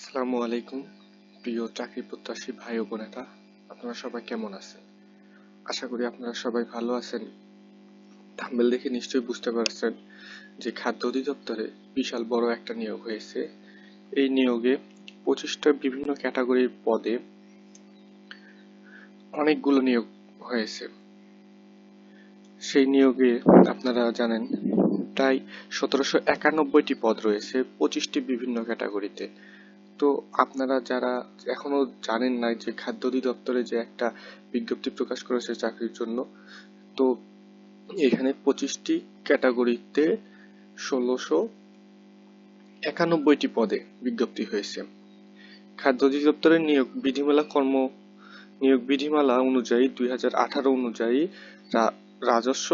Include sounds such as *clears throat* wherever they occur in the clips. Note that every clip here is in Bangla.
আসসালামু আলাইকুম, প্রিয় চাকরি প্রত্যাশী ভাই ও বোনেরা। আপনারা সবাই কেমন আছেন? আশা করি আপনারা সবাই ভালো আছেন। থাম্বেল দেখে নিশ্চয়ই বুঝতে পারছেন যে খাদ্য অধিদপ্তরে বিশাল বড় একটা নিয়োগ হয়েছে। এই নিয়োগে পঁচিশটা বিভিন্ন ক্যাটাগরির পদে অনেকগুলো নিয়োগ হয়েছে। সেই নিয়োগে আপনারা জানেন, প্রায় সতেরোশো একানব্বইটি পদ রয়েছে পঁচিশটি বিভিন্ন ক্যাটাগরিতে। তো আপনারা যারা এখনও জানেন না যে খাদ্য অধিদপ্তরে যে একটা বিজ্ঞপ্তি প্রকাশ করেছে চাকরির জন্য, তো এখানে পঁচিশটি ক্যাটাগরিতে ষোলোশো একানব্বইটি পদে বিজ্ঞপ্তি হয়েছে। খাদ্য অধিদপ্তরের নিয়োগ বিধিমালা কর্ম নিয়োগ বিধিমালা অনুযায়ী দুই হাজার আঠারো অনুযায়ী রাজস্ব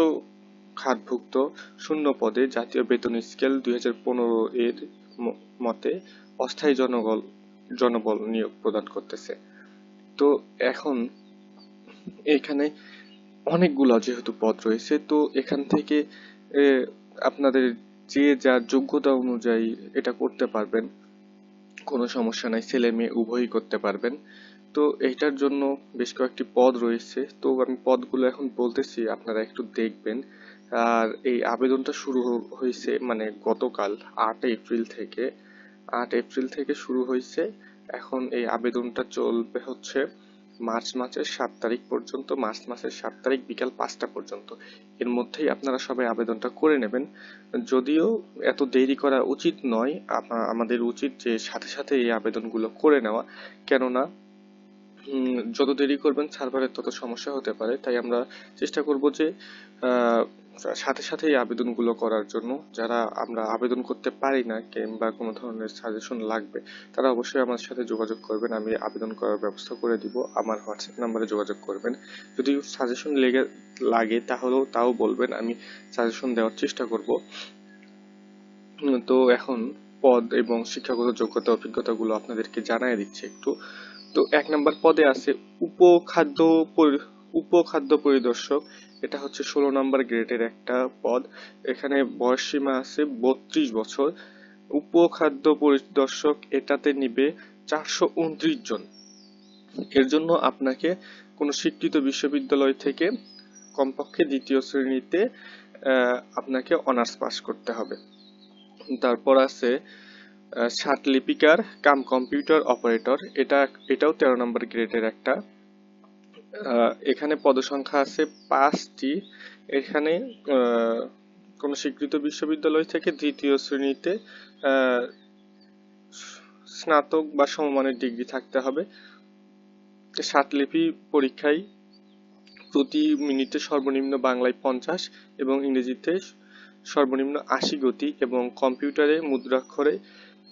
খাতভুক্ত শূন্য পদে জাতীয় বেতন স্কেল দুই হাজার পনেরো এর মতে অস্থায়ী জনবল জনবল নিয়োগ প্রদান করতেছে। তো এখন এখানে অনেকগুলো যেহেতু পদ রয়েছে, তো এখান থেকে আপনাদের যে যার যোগ্যতা অনুযায়ী এটা করতে পারবেন, কোনো সমস্যা নাই, ছেলে মেয়ে উভয়ই করতে পারবেন। তো এইটার জন্য বেশ কয়েকটি পদ রয়েছে। তো আমি পদগুলো এখন বলতেছি, আপনারা একটু দেখবেন। আর এই আবেদনটা শুরু হয়েছে মানে গতকাল, আট এপ্রিল থেকে। আট এপ্রিল থেকে শুরু হয়েছে। এখন এই আবেদনটা চলবে হচ্ছে মার্চ মাসের সাত তারিখ পর্যন্ত, মার্চ মাসের সাত তারিখ বিকাল পাঁচটা পর্যন্ত। এর মধ্যেই আপনারা সবাই আবেদনটা করে নেবেন। যদিও এত দেরি করা উচিত নয় আমাদের উচিত যে সাথে সাথে এই আবেদনগুলো করে নেওয়া। কেননা যত দেরি করবেন সার্ভারের তত সমস্যা হতে পারে। তাই আমরা চেষ্টা করব যে সাথে সাথেই আবেদনগুলো করার জন্য যারা আমরা আবেদন করতে পারি না কিংবা কোনো ধরনের সাজেশন লাগবে, তারা অবশ্যই আমার সাথে যোগাযোগ করবেন, আমি আবেদন করার ব্যবস্থা করে দিব। আমার হোয়াটসঅ্যাপ নাম্বারে যোগাযোগ করবেন। যদি সাজেশন লেগে, লাগে তাহলেও তাও বলবেন, আমি সাজেশন দেওয়ার চেষ্টা করব। তো এখন পদ এবং শিক্ষাগত যোগ্যতা অভিজ্ঞতাগুলো আপনাদেরকে জানাই দিচ্ছি একটু। তো এক নম্বর পদে আছে উপখাদ্য উপখাদ্য পরিদর্শক, এটা হচ্ছে ষোলো নম্বর গ্রেডের একটা পদ। এখানে বয়স সীমা আছে বত্রিশ বছর। উপখাদ্য পরিদর্শক এটাতে নিবে চারশো উনত্রিশ জন। এর জন্য আপনাকে কোনো স্বীকৃত বিশ্ববিদ্যালয় থেকে কমপক্ষে দ্বিতীয় শ্রেণীতে আপনাকে অনার্স পাস করতে হবে। তারপর আছে ষাট লিপিকার কাম কম্পিউটার অপারেটর। এটা, এটাও তেরো নম্বর গ্রেডের একটা এখানে পদসংখ্যা আছে পাঁচটি। এখানে কোন স্বীকৃত বিশ্ববিদ্যালয় থেকে দ্বিতীয় শ্রেণীতে স্নাতক বা সমমানের ডিগ্রি থাকতে হবে। লিপি পরীক্ষায় প্রতি মিনিটে সর্বনিম্ন বাংলায় পঞ্চাশ এবং ইংরেজিতে সর্বনিম্ন আশি গতি এবং কম্পিউটারে মুদ্রাক্ষরে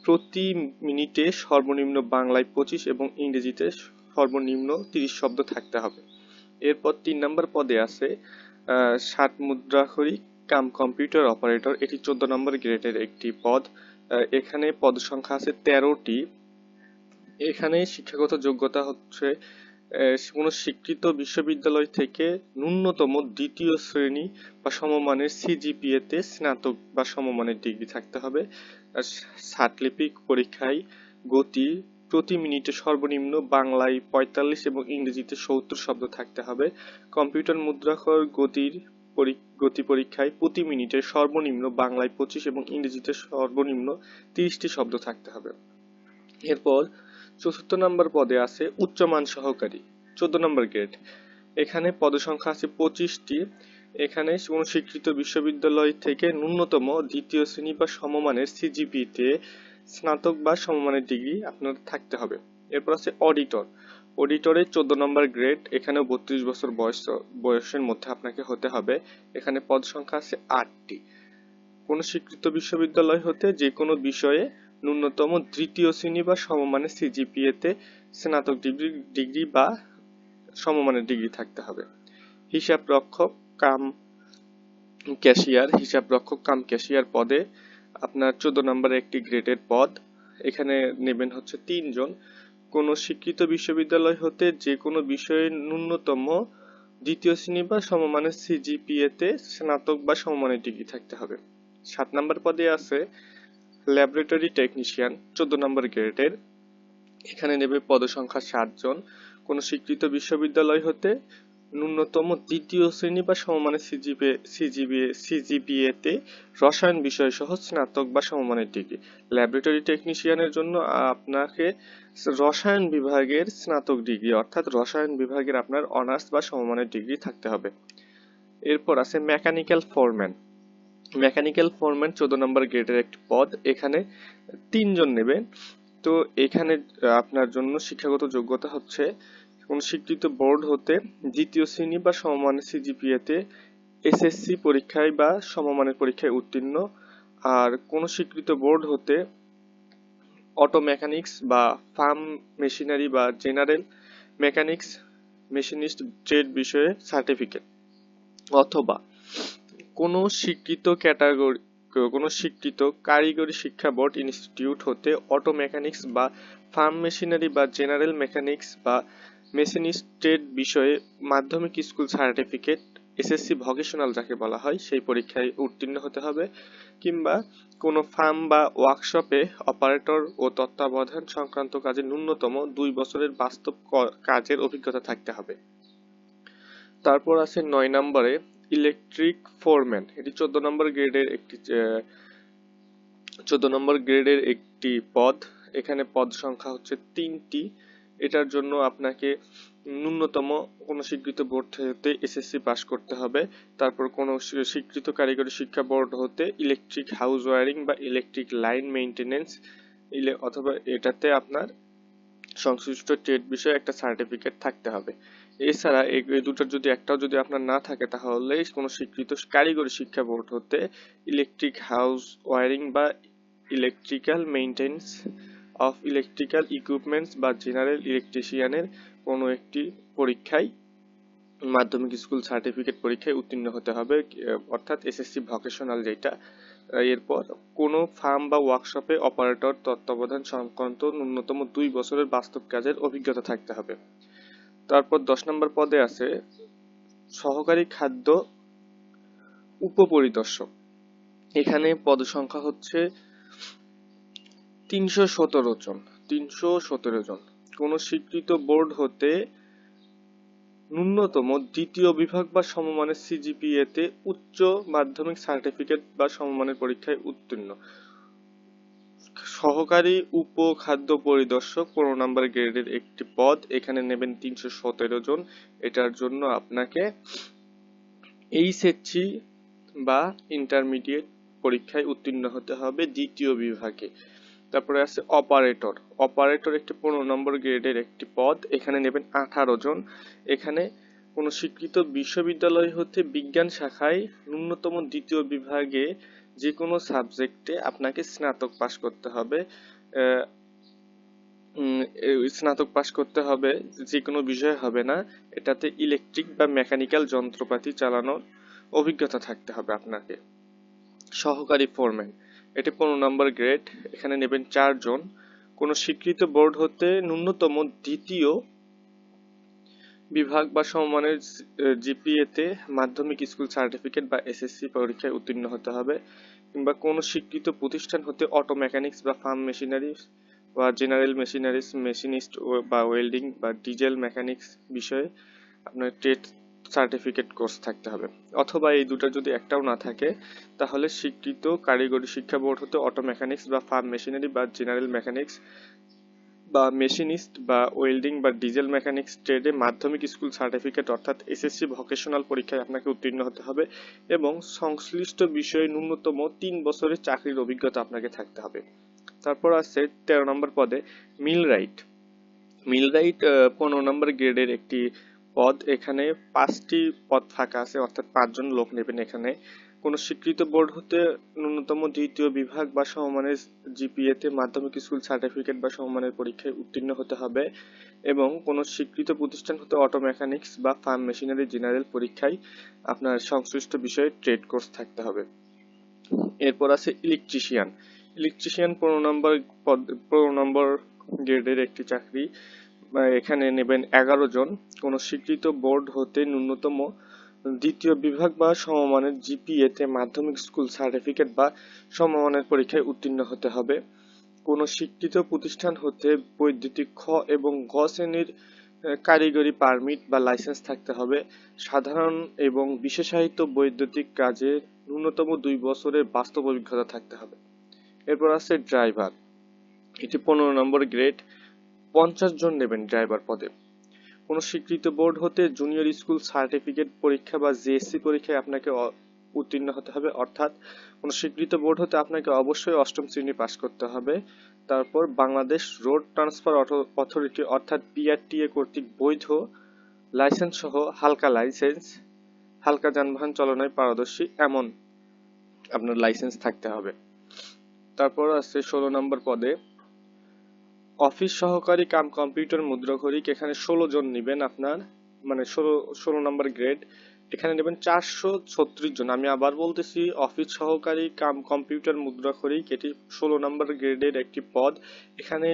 প্রতি মিনিটে সর্বনিম্ন বাংলায় পঁচিশ এবং ইংরেজিতে সর্বনিম্ন তিরিশ শব্দ থাকতে হবে। এরপর তিন নম্বর পদে আছে ষাট মুদ্রাক্ষরিক কাম কম্পিউটার অপারেটর। এটি চোদ্দ নম্বর গ্রেডের একটি পদ। এখানে পদ সংখ্যা আছে তেরোটি। এখানে শিক্ষাগত যোগ্যতা হচ্ছে কোনো স্বীকৃত বিশ্ববিদ্যালয় থেকে ন্যূনতম দ্বিতীয় শ্রেণি বা সমমানের সিজিপিএতে স্নাতক বা সমমানের ডিগ্রি থাকতে হবে। সাতলিপিক পরীক্ষায় গতি প্রতি মিনিটে সর্বনিম্ন বাংলায় পঁয়তাল্লিশ এবং ইংরেজিতে সত্তর শব্দ থাকতে হবে। কম্পিউটার মুদ্রাক্ষর গতির গতি পরীক্ষায় প্রতি মিনিটে সর্বনিম্ন বাংলায় পঁচিশ এবং ইংরেজিতে সর্বনিম্ন তিরিশটি শব্দ থাকতে হবে। এরপর চতুর্থ নম্বর পদে আছে উচ্চমান সহকারী, চোদ্দ নম্বর গ্রেড। এখানে পদসংখ্যা আছে পঁচিশটি। এখানে কোন স্বীকৃত বিশ্ববিদ্যালয় থেকে ন্যূনতম দ্বিতীয় শ্রেণি বা সমমানের সিজিপিতে স্নাতক বা সমমানের ডিগ্রি আপনার থাকতে হবে। এরপর আছে অডিটর। অডিটরে চোদ্দ নম্বর গ্রেড এখানে বত্রিশ বছর বয়স, বয়সের মধ্যে আপনাকে হতে হবে। এখানে পদ সংখ্যা আছে আটটি। কোন স্বীকৃত বিশ্ববিদ্যালয় হতে যে কোনো বিষয়ে ন্যূনতম তৃতীয় শ্রেণি বা সমমানের সিজিপিএ তে স্নাতক ডিগ্রি ডিগ্রি বা সমমানের ডিগ্রি থাকতে হবে। হিসাব রক্ষক কাম ক্যাশিয়ার হিসাব রক্ষক কাম ক্যাশিয়ার পদে আপনার চোদ্দ নম্বরে একটি গ্রেডের পদ। এখানে নেবেন হচ্ছে তিনজন। কোন শিক্ষিত বিশ্ববিদ্যালয় হতে যে কোনো বিষয়ে ন্যূনতম দ্বিতীয় শ্রেণি বা সমমানের সিজিপিএ তে স্নাতক বা সমমানের ডিগ্রি থাকতে হবে। সাত নম্বর পদে আছে ল্যাবরেটরি টেকনিশিয়ান চোদ্দ নম্বর গ্রেডের এখানে নেবে পদসংখ্যা ষাট জন। কোনো স্বীকৃত বিশ্ববিদ্যালয় হতে ন্যূনতম দ্বিতীয় শ্রেণি বা সমমানের সিজিপিএ সিজিবিএ সিজিপিএ তে রসায়ন বিষয় সহ স্নাতক বা সমমানের ডিগ্রি। ল্যাবরেটরি টেকনিশিয়ানের জন্য আপনাকে রসায়ন বিভাগের স্নাতক ডিগ্রি, অর্থাৎ রসায়ন বিভাগের আপনার অনার্স বা সমমানের ডিগ্রি থাকতে হবে। এরপর আছে মেকানিক্যাল ফোরম্যান মেকানিক্যাল ফোরম্যান চোদ্দ নম্বর গ্রেডের একটি পদ। এখানে তিনজন নেবেন। তো এখানে আপনার জন্য শিক্ষাগত যোগ্যতা হচ্ছে কোন স্বীকৃত বোর্ড হতে দ্বিতীয় শ্রেণি বা সমমানের সিজিপিএতে এসএসসি পরীক্ষায় বা সমমানের পরীক্ষায় উত্তীর্ণ, আর কোন স্বীকৃত বোর্ড হতে অটো মেকানিক্স বা ফার্ম মেশিনারি বা জেনারেল মেকানিক্স মেশিনিস্ট ট্রেড বিষয়ে সার্টিফিকেট, অথবা কোনো স্বীকৃত ক্যাটাগরি, কোনো স্বীকৃত কারিগরি শিক্ষা বোর্ড ইনস্টিটিউট হতে অটো মেকানিক্স বা ফার্ম মেশিনারি বা জেনারেল মেকানিক্স বা মেশিনিস্ট বিষয়ে মাধ্যমিক স্কুল সার্টিফিকেট, এসএসসি ভকেশনাল যাকে বলা হয়, সেই পরীক্ষায় উত্তীর্ণ হতে হবে কিংবা কোনো ফার্ম বা ওয়ার্কশপে অপারেটর ও তত্ত্বাবধান সংক্রান্ত কাজে ন্যূনতম দুই বছরের বাস্তব কাজের অভিজ্ঞতা থাকতে হবে। তারপর আছে নয় নম্বরে ইলেকট্রিক ফোরম্যান। এটি চোদ্দ নম্বর গ্রেডের একটি চোদ্দ নম্বর গ্রেডের একটি পদ। এখানে পদ সংখ্যা হচ্ছে তিনটি। এটার জন্য আপনাকে ন্যূনতম কোনো স্বীকৃত বোর্ড হতে এসএসসি পাস করতে হবে। তারপর কোনো স্বীকৃত কারিগরি শিক্ষা বোর্ড হতে ইলেকট্রিক হাউস ওয়ারিং বা ইলেকট্রিক লাইন মেইনটেনেন্স অথবা এটাতে আপনার সংশ্লিষ্ট ট্রেড বিষয়ে একটা সার্টিফিকেট থাকতে হবে। এছাড়া এই দুটোর যদি একটাও যদি আপনার না থাকে, তাহলে কোনো স্বীকৃত কারিগরি শিক্ষা বোর্ড হতে ইলেকট্রিক হাউস ওয়ারিং বা electrical maintenance of electrical equipments বা জেনারেল ইলেকট্রিশিয়ানের কোনো একটি পরীক্ষায় মাধ্যমিক স্কুল সার্টিফিকেট পরীক্ষায় উত্তীর্ণ হতে হবে অর্থাৎ এসএসসি ভকেশনাল যেটা এরপর কোনো ফার্ম বা ওয়ার্কশপে অপারেটর তত্ত্বাবধান সংক্রান্ত ন্যূনতম দুই বছরের বাস্তব কাজের অভিজ্ঞতা থাকতে হবে। তারপর দশ নম্বর পদে আছে সহকারী খাদ্য উপপরিদর্শক। এখানে পদ সংখ্যা হচ্ছে তিনশো সতেরো জন, তিনশো সতেরো জন। কোন স্বীকৃত বোর্ড হতে ন্যূনতম দ্বিতীয় বিভাগ বা সমমানের সিজিপিএ তে উচ্চ মাধ্যমিক সার্টিফিকেট বা সমমানের পরীক্ষায় উত্তীর্ণ। সহকারী উপ খাদ্য পরিদর্শক, পনেরো নাম্বার গ্রেডের একটি পদ, এখানে নেবেন তিনশো সতেরো জন। এটার জন্য আপনাকে এইচএসসি বা ইন্টারমিডিয়েট পরীক্ষায় উত্তীর্ণ হতে হবে দ্বিতীয় বিভাগে। তারপরে আছে অপারেটর অপারেটর একটি পনেরো নম্বর গ্রেডের একটি পদ। এখানে নেবেন আঠারো জন। এখানে কোনো স্বীকৃত বিশ্ববিদ্যালয় হতে বিজ্ঞান শাখায় ন্যূনতম দ্বিতীয় বিভাগে যে কোনো সাবজেক্টে আপনাকে স্নাতক পাশ করতে হবে। স্নাতক পাশ করতে হবে যে কোনো বিষয় হবে না। এটাতে ইলেকট্রিক বা মেকানিক্যাল যন্ত্রপাতি চালানোর অভিজ্ঞতা থাকতে হবে আপনাকে। সহকারী ফোরম্যান এটি পনেরো নম্বর গ্রেড। এখানে নেবেন চারজন কোনো স্বীকৃত বোর্ড হতে ন্যূনতম দ্বিতীয় বিভাগ বা সমমানের জিপিএতে মাধ্যমিক স্কুল সার্টিফিকেট বা এসএসসি পরীক্ষায় উত্তীর্ণ হতে হবে কিংবা কোনো স্বীকৃত প্রতিষ্ঠান হতে অটো মেকানিক্স বা ফার্ম মেশিনারি বা জেনারেল মেশিনারিস, মেশিনিস্ট বা ওয়েল্ডিং বা ডিজেল মেকানিক্স বিষয়ে আপনার ট্রেড সার্টিফিকেট কোর্স থাকতে হবে। অথবা এই দুটো যদি একটাও না থাকে, তাহলে স্বীকৃত কারিগরি শিক্ষা বোর্ড হতে অটো মেকানিক্স বা ফার্ম মেশিনারি বা জেনারেল মেকানিক্স বা মেশিনিস্ট বা ওয়েল্ডিং বা ডিজেল মেকানিক্স ট্রেডে মাধ্যমিক স্কুল সার্টিফিকেট অর্থাৎ এসএসসি ভকেশনাল পরীক্ষায় আপনাকে উত্তীর্ণ হতে হবে এবং সংশ্লিষ্ট বিষয়ে ন্যূনতম তিন বছরের চাকরির অভিজ্ঞতা আপনাকে থাকতে হবে। তারপর আছে তেরো নম্বর পদে মিল রাইট মিল রাইট পনেরো নম্বর গ্রেডের একটি পদ এখানে পাঁচটি পদ ফাঁকা আছে, অর্থাৎ পাঁচজন লোক নেবেন এখানে। কোনো স্বীকৃত বোর্ড হতে ন্যূনতম দ্বিতীয় বিভাগ বা সমমানের জিপিএতে মাধ্যমিক স্কুল সার্টিফিকেট বা সমমানের পরীক্ষায় উত্তীর্ণ হতে হবে এবং কোনো স্বীকৃত প্রতিষ্ঠান হতে অটো মেকানিক্স বা ফার্ম মেশিনারি জেনারেল পরীক্ষায় আপনার সংশ্লিষ্ট বিষয়ে ট্রেড কোর্স থাকতে হবে। এরপর আছে ইলেকট্রিশিয়ান। ইলেকট্রিশিয়ান পনেরো নম্বর পদ, পনেরো নম্বর গ্রেডের একটি চাকরি। এখানে নেবেন এগারো জন। কোনো স্বীকৃত বোর্ড হতে ন্যূনতম দ্বিতীয় বিভাগ বা সমমানের জিপিএ তে মাধ্যমিক স্কুল সার্টিফিকেট বা সমমানের পরীক্ষায় উত্তীর্ণ হতে হবে। কোন স্বীকৃত প্রতিষ্ঠান হতে বৈদ্যুতিক খ এবং গ শ্রেণির কারিগরি পারমিট বা লাইসেন্স থাকতে হবে। সাধারণ এবং বিশেষায়িত বৈদ্যুতিক কাজে ন্যূনতম দুই বছরের বাস্তব অভিজ্ঞতা থাকতে হবে। এরপর আছে ড্রাইভার। এটি পনেরো নম্বর গ্রেড। পঞ্চাশ জন নেবেন ড্রাইভার পদে। কোনো স্বীকৃত বোর্ড হতে জুনিয়র স্কুল সার্টিফিকেট পরীক্ষা বা জিএসসি পরীক্ষায় আপনাকে উত্তীর্ণ হতে হবে। অর্থাৎ কোনো স্বীকৃত বোর্ড হতে আপনাকে অবশ্যই অষ্টম শ্রেণি পাশ করতে হবে। তারপর বাংলাদেশ রোড ট্রান্সফার অথরিটি অর্থাৎ বিআরটিএ কর্তৃক বৈধ লাইসেন্স সহ হালকা লাইসেন্স, হালকা যানবাহন চালনায় পারদর্শী এমন আপনার লাইসেন্স থাকতে হবে। তারপর আছে ষোলো নম্বর পদে অফিস সহকারী কাম কম্পিউটার মুদ্রাঘরিক এখানে ষোলো জন নেবেন আপনার মানে ষোলো ষোলো নম্বর গ্রেড। এখানে নেবেন চারশো ছত্রিশ জন। আমি আবার বলতেছি, অফিস সহকারী কাম কম্পিউটার মুদ্রাঘরিক এটি ষোলো নম্বর গ্রেডের একটি পদ। এখানে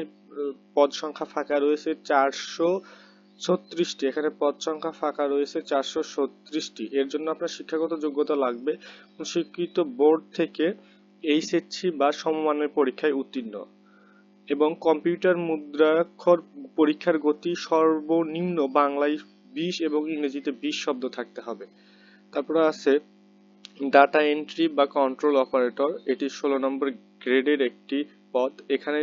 পদ সংখ্যা ফাঁকা রয়েছে চারশো ছত্রিশটি। এখানে পদ সংখ্যা ফাঁকা রয়েছে চারশো ছত্রিশটি। এর জন্য আপনার শিক্ষাগত যোগ্যতা লাগবে। স্বীকৃত বোর্ড থেকে এইচএসসি বা সমমানের পরীক্ষায় উত্তীর্ণ। এবং কম্পিউটার মুদ্রাক্ষর পরীক্ষার গতি সর্বনিম্ন বাংলায় বিশ এবং ইংরেজিতে বিশ শব্দ থাকতে হবে। তারপরে আছে ডাটা এন্ট্রি বা কন্ট্রোল অপারেটর এটি ষোলো নম্বর গ্রেডের একটি পদ। এখানে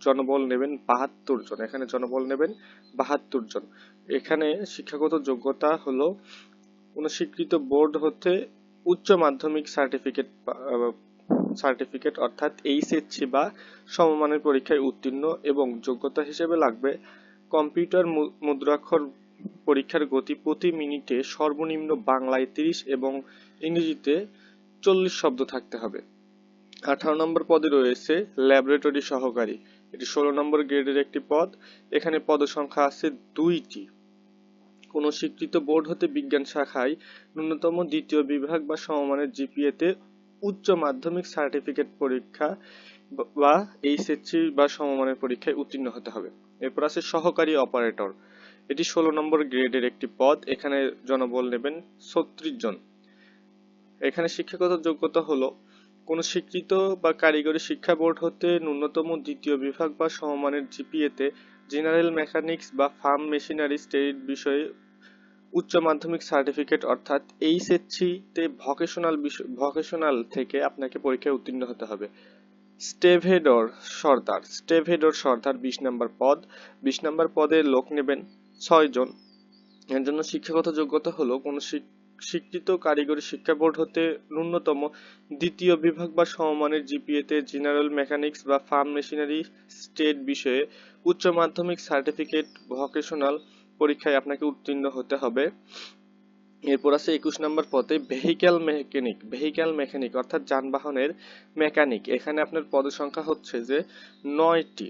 জনবল নেবেন বাহাত্তর জন। এখানে জনবল নেবেন বাহাত্তর জন। এখানে শিক্ষাগত যোগ্যতা হলো, কোনো স্বীকৃত বোর্ড হতে উচ্চ মাধ্যমিক সার্টিফিকেট সার্টিফিকেট অর্থাৎ এইচএসসি বা সমমানের পরীক্ষায় উত্তীর্ণ এবং যোগ্যতা হিসেবে লাগবে। কম্পিউটার মুদ্রাক্ষর পরীক্ষার গতি প্রতি মিনিটে সর্বনিম্ন বাংলায় তিরিশ এবং ইংরেজিতে চল্লিশ শব্দ থাকতে হবে। আঠারো নম্বর পদে রয়েছে ল্যাবরেটরি সহকারী। এটি ষোলো নম্বর গ্রেডের একটি পদ। এখানে পদ সংখ্যা আছে দুইটি। কোন স্বীকৃত বোর্ড হতে বিজ্ঞান শাখায় ন্যূনতম দ্বিতীয় বিভাগ বা সমমানের জিপিএ তে উচ্চ মাধ্যমিক সার্টিফিকেট পরীক্ষা বা- এইচএসসি বা সমমানের পরীক্ষায় উত্তীর্ণ হতে হবে। এরপর আছে সহকারী অপারেটর এটি ষোলো নম্বর গ্রেডের একটি পদ। এখানে জনবল নেবেন ছত্রিশ জন। এখানে শিক্ষাগত যোগ্যতা হলো কোন স্বীকৃত বা কারিগরি শিক্ষা বোর্ড হতে ন্যূনতম দ্বিতীয় বিভাগ বা সমমানের জিপিএ তে জেনারেল মেকানিক্স বা ফার্ম মেশিনারি স্টেট বিষয়ে উচ্চ মাধ্যমিক সার্টিফিকেট অর্থাৎ এইচএসসি তে ভকেশনাল ভকেশনাল থেকে আপনাকে পরীক্ষায় উত্তীর্ণ হতে হবে। স্টেভেডর সর্দার স্টেভেডর সর্দার বিশ নম্বর পদ। বিশ নম্বর পদে লোক নেবেন ছয় জন। এর জন্য শিক্ষাগত যোগ্যতা হলো কোন স্বীকৃত কারিগরি শিক্ষা বোর্ড হতে ন্যূনতম দ্বিতীয় বিভাগ বা সমমানের জিপিএ তে জেনারেল মেকানিক্স বা ফার্ম মেশিনারি স্টেট বিষয়ে উচ্চ মাধ্যমিক সার্টিফিকেট ভকেশনাল পরীক্ষায় আপনাকে উত্তীর্ণ হতে হবে। এরপর আছে একুশ নম্বর পদে ভেহিক্যাল মেকানিক ভেহিক্যাল মেকানিক অর্থাৎ যানবাহনের মেকানিক এখানে আপনার পদ সংখ্যা হচ্ছে যে নয়টি।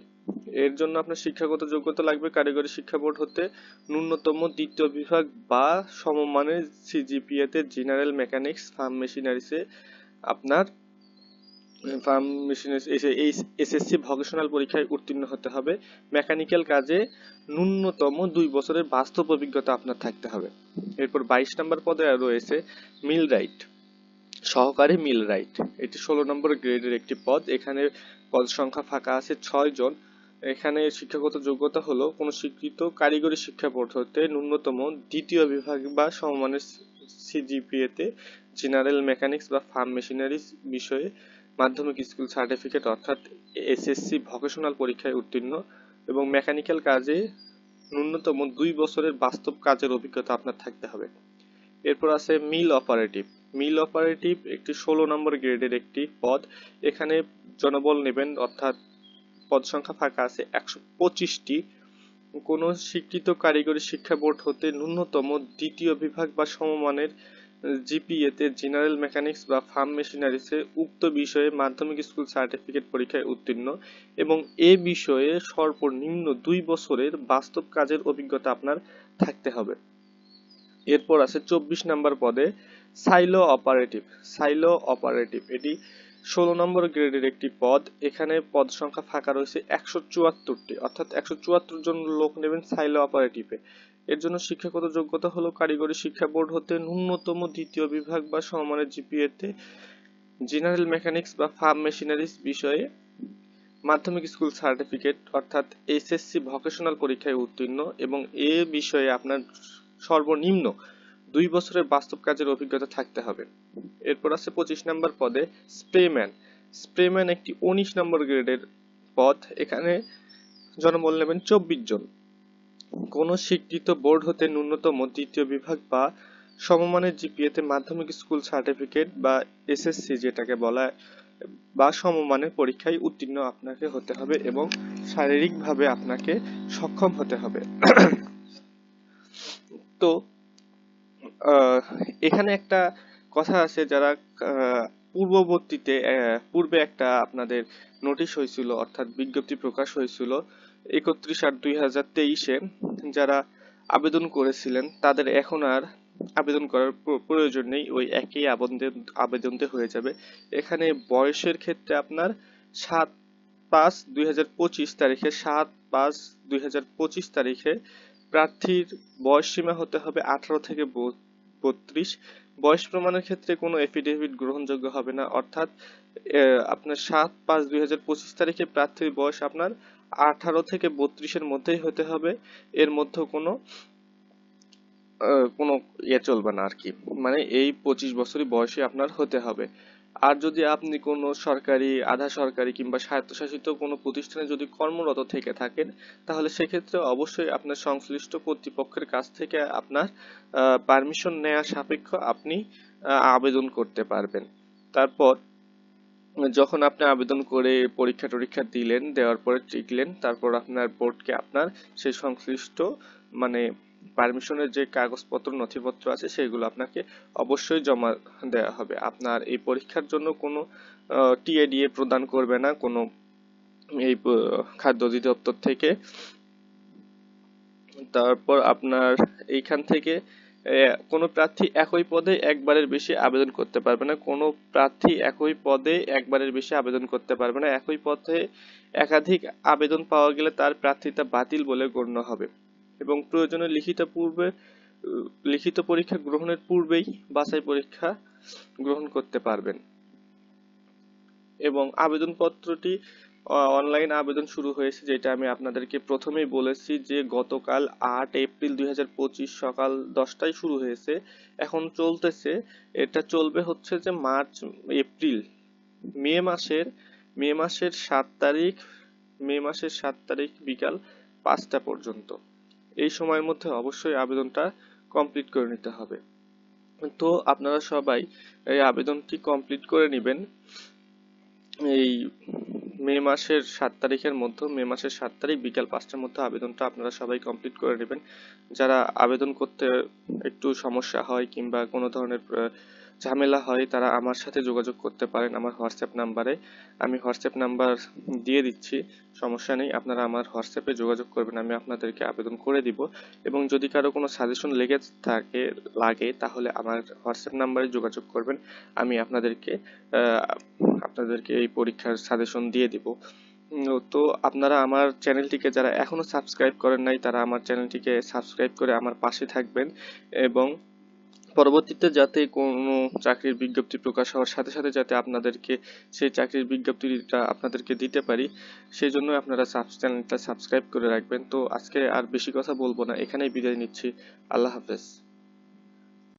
এর জন্য আপনার শিক্ষাগত যোগ্যতা লাগবে কারিগরি শিক্ষা বোর্ড হতে ন্যূনতম দ্বিতীয় বিভাগ বা সমমানের সিজিপিএ তে জেনারেল মেকানিক্স ফার্ম মেশিনারিসে আপনার ফার্ম মেশিনারিস এসএসসি ভকেশনাল পরীক্ষায় উত্তীর্ণ হতে হবে। মেকানিক্যাল কাজে ন্যূনতম দুই বছরের বাস্তব অভিজ্ঞতা আপনার থাকতে হবে। এরপর বাইশ নম্বর পদে রয়েছে মিল রাইট সহকারী মিল রাইট এটি ষোলো নম্বর গ্রেডের একটি পদ। এখানে পদ সংখ্যা ফাঁকা আছে ছয় জন। এখানে শিক্ষাগত যোগ্যতা হলো কোনো স্বীকৃত কারিগরি শিক্ষা হতে ন্যূনতম দ্বিতীয় বিভাগ বা সমমানের সিজিপিএ তে জেনারেল মেকানিক্স বা ফার্ম মেশিনারিজ বিষয়ে মাধ্যমিক স্কুল সার্টিফিকেট, অর্থাৎ এসএসসি ভকেশনাল পরীক্ষায় উত্তীর্ণ এবং মেকানিক্যাল কাজে ন্যূনতম দুই বছরের বাস্তব কাজের অভিজ্ঞতা আপনার থাকতে হবে। এরপর আছে মিল অপারেটিভ। মিল অপারেটিভ একটি ষোলো নম্বর গ্রেডের একটি পদ। এখানে জনবল নেবেন, অর্থাৎ পদ সংখ্যা ফাঁকা আছে একশো পঁচিশটি। কোন স্বীকৃত কারিগরি শিক্ষা বোর্ড হতে ন্যূনতম দ্বিতীয় বিভাগ বা সমমানের জিপিএ তে জেনারেল মেকানিক্স বা ফার্ম মেশিনারিসে উক্ত বিষয়ে মাধ্যমিক স্কুল সার্টিফিকেট পরীক্ষায় উত্তীর্ণ এবং এ বিষয়ে সর্বনিম্ন দুই বছরের বাস্তব কাজের অভিজ্ঞতা আপনার থাকতে হবে। এরপর আছে চব্বিশ নম্বর পদে সাইলো অপারেটিভ। সাইলো অপারেটিভ, এটি ষোলো নম্বর গ্রেডের একটি পদ। এখানে পদ সংখ্যা ফাঁকা রয়েছে একশো চুয়াত্তরটি, অর্থাৎ একশো চুয়াত্তর জন লোক নেবেন সাইলো অপারেটিভে। এর জন্য শিক্ষাগত যোগ্যতা হলো কারিগরি শিক্ষা বোর্ড হতে ন্যূনতম দ্বিতীয় বিভাগ বা সমমানের জিপিএ তে। জেনারেল মেকানিক্স বা ফার্ম মেশিনারিজ বিষয়ে মাধ্যমিক স্কুল সার্টিফিকেট, অর্থাৎ এসএসসি ভোকেশনাল পরীক্ষায় উত্তীর্ণ এবং এ বিষয়ে আপনার সর্বনিম্ন দুই বছরের বাস্তব কাজের অভিজ্ঞতা থাকতে হবে। এরপর আছে পঁচিশ নম্বর পদে স্প্রেম্যান স্প্রেম্যান একটি উনিশ নম্বর গ্রেডের পদ। এখানে জনবল নেবেন চব্বিশ জন। কোন স্বীকৃত বোর্ড হতে ন্যূনতম দ্বিতীয় বিভাগ বা সমমানের জিপিএতে মাধ্যমিক স্কুল সার্টিফিকেট বা এসএসসি যেটাকে বলা বা সমমানের পরীক্ষায় উত্তীর্ণ আপনাকে হতে হবে এবং শারীরিকভাবে আপনাকে সক্ষম হতে হবে। *clears throat* তো এখানে একটা কথা আছে যারা পূর্ববর্তীতে পূর্বে একটা আপনাদের নোটিশ হয়েছিল, অর্থাৎ বিজ্ঞপ্তি প্রকাশ হয়েছিল একত্রিশ আট দুই হাজার তেইশে যারা আবেদন করেছিলেন, তাদের এখন আর আবেদন করার প্রয়োজন নেই, ওই একই আবেদন আবেদনতে হয়ে যাবে। এখানে বয়সের ক্ষেত্রে আপনার সাত পাঁচ দুই হাজার পঁচিশ তারিখে, সাত পাঁচ দুই হাজার পঁচিশ তারিখে প্রার্থীর বয়স সীমা হতে হবে আঠারো থেকে বত্রিশ। বয়স প্রমাণের ক্ষেত্রে কোনো এফিডেভিট গ্রহণযোগ্য হবে না। অর্থাৎ আপনার সাত পাঁচ দুই হাজার পঁচিশ তারিখে প্রার্থীর বয়স আপনার আঠারো থেকে বত্রিশের মধ্যেই হতে হবে। এর মধ্যে কোনো কোনো ইয়ে চলবে না আর কি মানে এই পঁচিশ বছরই বয়সে আপনার হতে হবে। আর যদি আপনি কোনো সরকারি, আধা সরকারি কিংবা স্বায়ত্তশাসিত কোনো প্রতিষ্ঠানে যদি কর্মরত থেকে থাকেন, তাহলে সেক্ষেত্রে অবশ্যই আপনার সংশ্লিষ্ট কর্তৃপক্ষের কাছ থেকে আপনার পারমিশন নেওয়া সাপেক্ষ আপনি আবেদন করতে পারবেন। তারপর যখন আপনি আবেদন করে পরীক্ষা টরীক্ষা দিলেন, দেওয়ার পরে টিকলেন তারপর আপনার বোর্ডকে আপনার সেই সংশ্লিষ্ট মানে পারমিশনের যে কাগজপত্র, নথিপত্র আছে, সেগুলো আপনাকে অবশ্যই জমা দেওয়া হবে। আপনার এই পরীক্ষার জন্য কোনো টিএডিএ প্রদান করবে না, কোনো এই খাদ্য অধিদপ্তর থেকে। তারপর আপনার এইখান থেকে কোনো প্রার্থী একই পদে একবারের বেশি আবেদন করতে পারবে না। কোনো প্রার্থী একই পদে একবারের বেশি আবেদন করতে পারবে না। একই পদে একাধিক আবেদন পাওয়া গেলে তার প্রার্থিতা বাতিল বলে গণ্য হবে। এবং প্রয়োজনে লিখিত পূর্বে, লিখিত পরীক্ষা গ্রহণের পূর্বেই বাছাই পরীক্ষা গ্রহণ করতে পারবেন। এবং আবেদনপত্রটি অনলাইন আবেদন শুরু হয়েছে, যেটা আমি আপনাদেরকে প্রথমেই বলেছি যে গতকাল আট এপ্রিল দুই হাজার পঁচিশ সকাল দশটায় শুরু হয়েছে। এখন চলতেছে, এটা চলবে হচ্ছে যে মার্চ, এপ্রিল। মে মাসের মে মাসের সাত তারিখ, মে মাসের সাত তারিখ বিকাল পাঁচটা পর্যন্ত। এই সময়ের মধ্যে অবশ্যই আবেদনটা কমপ্লিট করে নিতে হবে। তো আপনারা সবাই এই আবেদনটি কমপ্লিট করে নেবেন। এই মে মাসের সাত তারিখের মধ্যে, মে মাসের সাত তারিখ বিকাল পাঁচটার মধ্যে আবেদনটা আপনারা সবাই কমপ্লিট করে নেবেন। যারা আবেদন করতে একটু সমস্যা হয় কিংবা কোনো ধরনের ঝামেলা হয়, তারা আমার সাথে যোগাযোগ করতে পারেন আমার হোয়াটসঅ্যাপ নাম্বারে। আমি হোয়াটসঅ্যাপ নাম্বার দিয়ে দিচ্ছি, সমস্যা নেই, আপনারা আমার হোয়াটসঅ্যাপে যোগাযোগ করবেন, আমি আপনাদেরকে আবেদন করে দিব। এবং যদি কারও কোনো সাজেশন লেগে থাকে, লাগে, তাহলে আমার হোয়াটসঅ্যাপ নাম্বারে যোগাযোগ করবেন, আমি আপনাদেরকে আপনাদেরকে এই পরীক্ষার সাজেশন দিয়ে দিব। তো আপনারা আমার চ্যানেলটিকে যারা এখনও সাবস্ক্রাইব করেন নাই, তারা আমার চ্যানেলটিকে সাবস্ক্রাইব করে আমার পাশে থাকবেন এবং পরবর্তীতে যাতে কোনো চাকরির বিজ্ঞপ্তি প্রকাশ হওয়ার সাথে সাথে যাতে আপনাদেরকে সেই চাকরির বিজ্ঞপ্তিটা আপনাদেরকে দিতে পারি, সেই জন্য আপনারা চ্যানেলটা সাবস্ক্রাইব করে রাখবেন। তো আজকে আর বেশি কথা বলব না, এখানেই বিদায় নিচ্ছি। আল্লাহ হাফেজ।